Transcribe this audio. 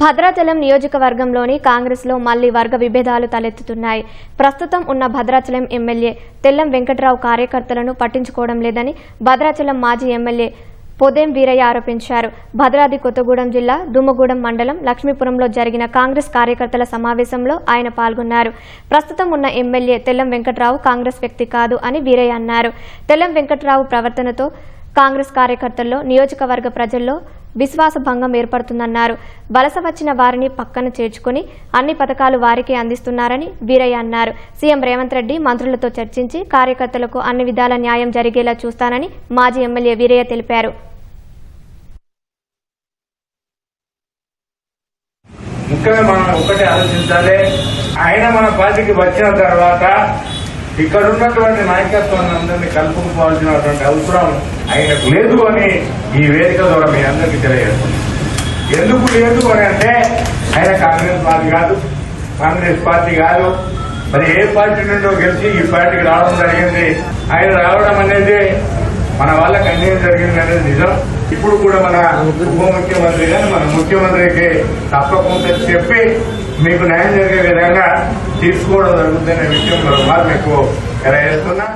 భద్రాచలం నియోజకవర్గంలోని కాంగ్రెస్లో మళ్ళీ వర్గ విభేదాలు తలెత్తుతున్నాయి. ప్రస్తుతం ఉన్న భద్రాచలం ఎమ్మెల్యే తెల్లం వెంకట్రావు కార్యకర్తలను పట్టించుకోవడం లేదని భద్రాచలం మాజీ ఎమ్మెల్యే పొదేం వీరయ్య ఆరోపించారు. భద్రాద్రి కొత్తగూడెం జిల్లా దుమ్మగూడెం మండలం లక్ష్మీపురంలో జరిగిన కాంగ్రెస్ కార్యకర్తల సమావేశంలో ఆయన పాల్గొన్నారు. ప్రస్తుతం ఉన్న ఎమ్మెల్యే తెల్లం వెంకట్రావు కాంగ్రెస్ వ్యక్తి కాదు అని వీరయ్య అన్నారు. తెల్లం వెంకట్రావు ప్రవర్తనతో కాంగ్రెస్ కార్యకర్తల్లో నియోజకవర్గ ప్రజల్లో విశ్వాసభంగం ఏర్పడుతుందన్నారు. వలస వచ్చిన వారిని పక్కన చేర్చుకుని అన్ని పథకాలు వారికే అందిస్తున్నారని వీరయ్య అన్నారు. సీఎం రేవంత్ రెడ్డి మంత్రులతో చర్చించి కార్యకర్తలకు అన్ని విధాల న్యాయం జరిగేలా చూస్తానని మాజీ ఎమ్మెల్యే వీరయ్య తెలిపారు. ముఖ్యంగా మనం ఒకటే ఆలోచించాలి. ఆయన మన పార్టీకి వచ్చిన తర్వాత ఇక్కడ ఉన్నటువంటి నాయకత్వాన్ని అందరినీ కలుపుకోవాల్సినటువంటి అవసరం ఆయనకు లేదు అని ఈ వేదిక ద్వారా మీ అందరికీ తెలియజేస్తుంది ఎందుకు లేదు అని అంటే ఆయన కాంగ్రెస్ పార్టీ కాదు కాంగ్రెస్ పార్టీ కాదు. మరి ఏ పార్టీ నుండో గెలిచి ఈ పార్టీకి రావడం జరిగింది ఆయన రావడం అనేది మన వాళ్ళకి అన్యాయం జరిగింది అనేది నిజం. ఇప్పుడు కూడా మన ఉప ముఖ్యమంత్రి గారు మన ముఖ్యమంత్రికి తప్పకుండా చెప్పి మీకు న్యాయం జరిగే విధంగా తీసుకోవడం జరుగుతుందనే విషయం మరో మీకు తెలియజేస్తున్నా.